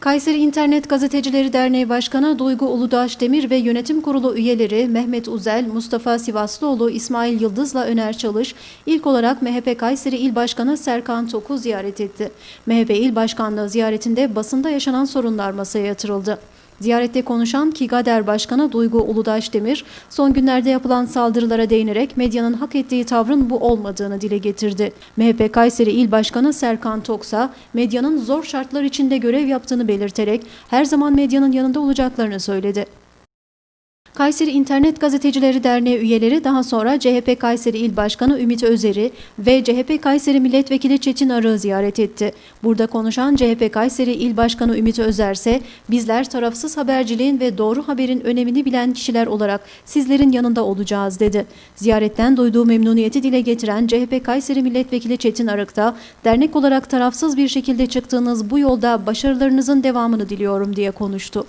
Kayseri İnternet Gazetecileri Derneği Başkanı Duygu Uludaş Demir ve yönetim kurulu üyeleri Mehmet Uzel, Mustafa Sivaslıoğlu, İsmail Yıldız'la Öner Çalış, ilk olarak MHP Kayseri İl Başkanı Serkan Tok'u ziyaret etti. MHP İl Başkanlığı ziyaretinde basında yaşanan sorunlar masaya yatırıldı. Ziyarette konuşan Kigader Başkanı Duygu Uludaş Demir, son günlerde yapılan saldırılara değinerek medyanın hak ettiği tavrın bu olmadığını dile getirdi. MHP Kayseri İl Başkanı Serkan Toksa, medyanın zor şartlar içinde görev yaptığını belirterek her zaman medyanın yanında olacaklarını söyledi. Kayseri İnternet Gazetecileri Derneği üyeleri daha sonra CHP Kayseri İl Başkanı Ümit Özer'i ve CHP Kayseri Milletvekili Çetin Arı'yı ziyaret etti. Burada konuşan CHP Kayseri İl Başkanı Ümit Özer ise bizler tarafsız haberciliğin ve doğru haberin önemini bilen kişiler olarak sizlerin yanında olacağız dedi. Ziyaretten duyduğu memnuniyeti dile getiren CHP Kayseri Milletvekili Çetin Arık da dernek olarak tarafsız bir şekilde çıktığınız bu yolda başarılarınızın devamını diliyorum diye konuştu.